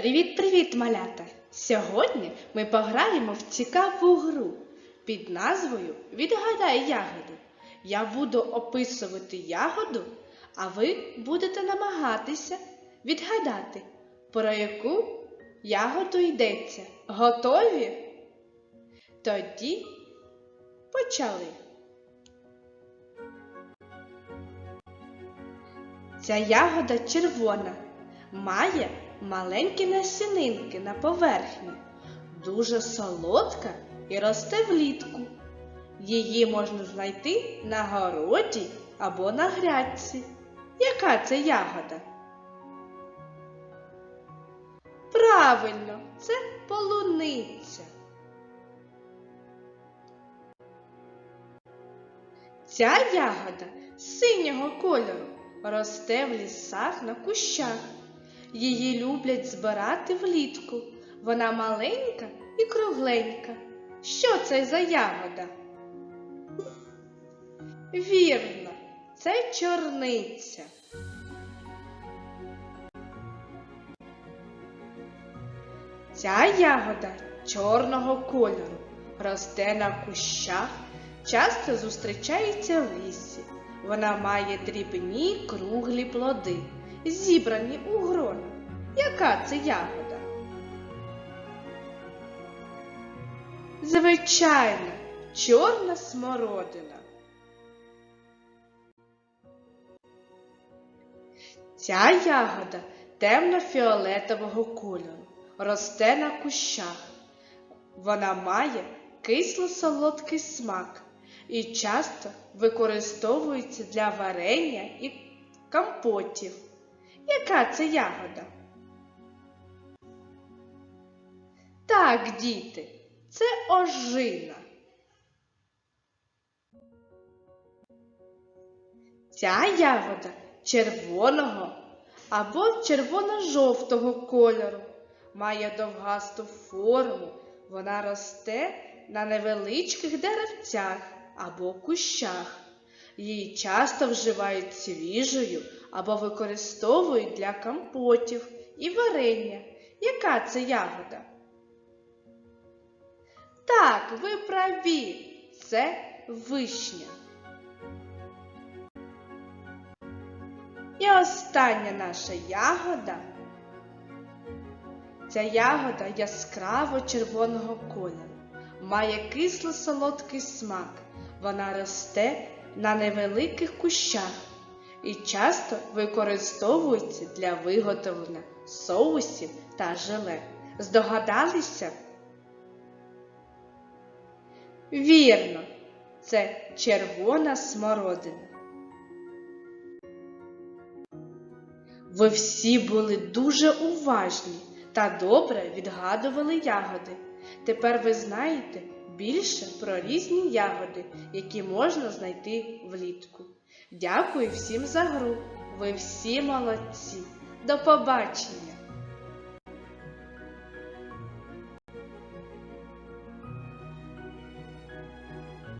Привіт-привіт, малята! Сьогодні ми пограємо в цікаву гру під назвою Відгадай ягоду. Я буду описувати ягоду, а ви будете намагатися відгадати, про яку ягоду йдеться. Готові? Тоді почали. Ця ягода червона, має маленькі насінинки на поверхні, дуже солодка і росте влітку. Її можна знайти на городі або на грядці. Яка це ягода? Правильно, це полуниця. Ця ягода синього кольору росте в лісах на кущах. Її люблять збирати влітку. Вона маленька і кругленька. Що це за ягода? Вірно, це чорниця. Ця ягода чорного кольору, росте на кущах, часто зустрічається в лісі. Вона має дрібні круглі плоди, зібрані у грона. Яка це ягода? Звичайно, чорна смородина. Ця ягода темно-фіолетового кольору, росте на кущах. Вона має кисло-солодкий смак і часто використовується для варення і компотів. Яка це ягода? Так, діти, це ожина. Ця ягода червоного або червоно-жовтого кольору, має довгасту форму, вона росте на невеличких деревцях або кущах. Її часто вживають свіжою або використовують для компотів і варення. Яка це ягода? Так, ви праві, це вишня. І остання наша ягода. Ця ягода яскраво червоного кольору, має кисло-солодкий смак. Вона росте на невеликих кущах і часто використовується для виготовлення соусів та желе. Здогадалися? Вірно, це червона смородина. Ви всі були дуже уважні та добре відгадували ягоди. Тепер ви знаєте більше про різні ягоди, які можна знайти влітку. Дякую всім за гру. Ви всі молодці. До побачення!